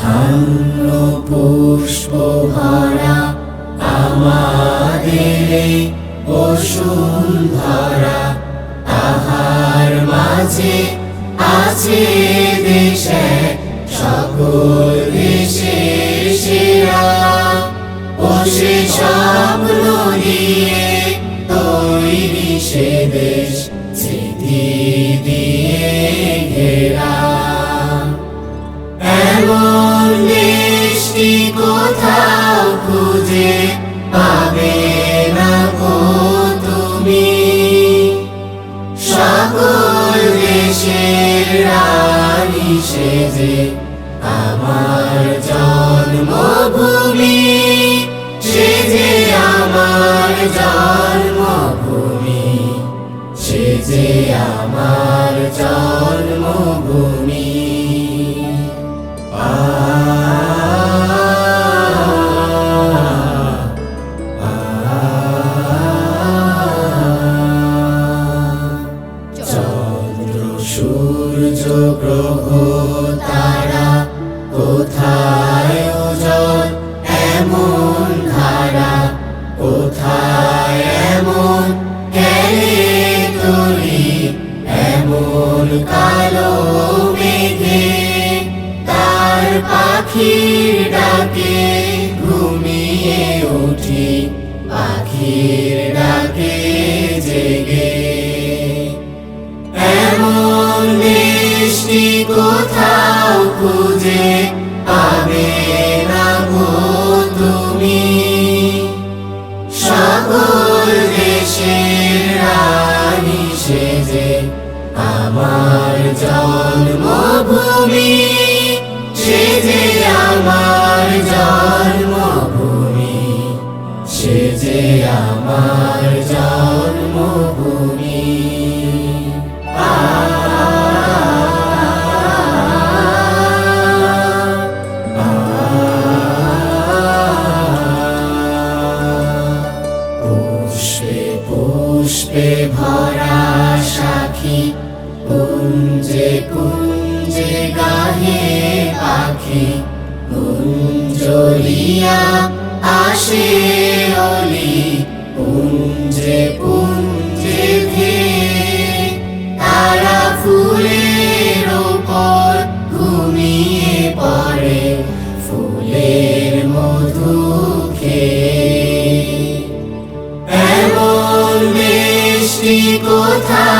ধন্য পুষ্প আমাদের বসুন্ধরা। তাহার মাঝে আছে দেশে, সকল দেশে সেরা। ও সে তৈরি সে দেশ। কোথাও খুঁজে পাবে না গো তুমি। সকল দেশের রানী সেজে আমার জন্মভূমি, সেজে আমার জন্মভূমি, সেজে আমার জন্মভূমি। কোথায় ওজন এমন ধারা? এমন গেলে তরি এমন কালো মেঘে তার পাখির ডাকে ঘুমিয়ে উঠি। পাখির ডাকে আমার জন্মভূমি সেজে আমার জন্মভূমি সেজে আমার জন্মভূমি। পুষ্পে পুষ্পে ভরা কুঞ্জলিয়া আসে অলি, পুঞ্জে পুঞ্জে ধে তারা ফুলের ওপর ঘুমিয়ে পড়ে, ফুলের মধু খেয়ে। এমন মিষ্টি কোথাও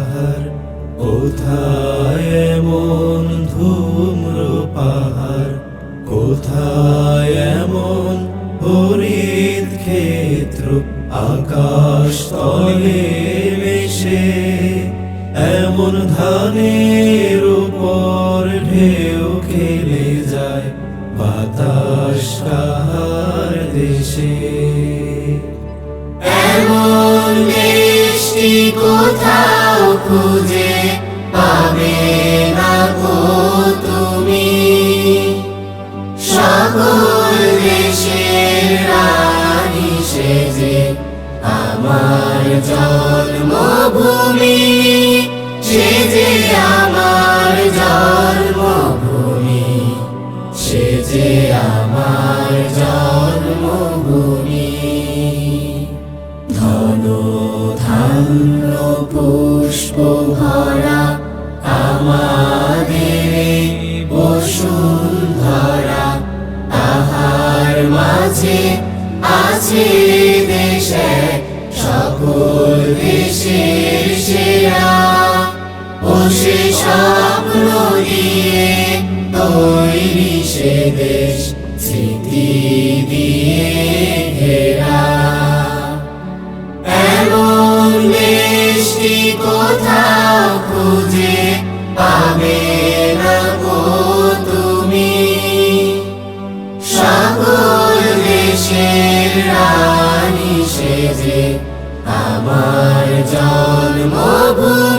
কাহার কোথায় এমন ধূম্র পাহাড়? কোথায় এমন হরিদ ক্ষেত্র? আকাশ তলে মেশে এমন ধানের উপর ঢেউ খেলে যায় বাতাস কাহার দেশে। এমন মিষ্টি কোথাও খুঁজে পাবে না গো তুমি। সকল দেশের রানী সেজে আমার জন্মভূমি, সেজে আমার মাঝে আছে দেশে, সকল দেশের সেরা। ও সে তৈরি সে দেশ, স্মৃতি দিয়ে ঘেরা। এমন দেশটি কোথাও খুঁজে দেশের রানী সেজে আমার জন্মভূমি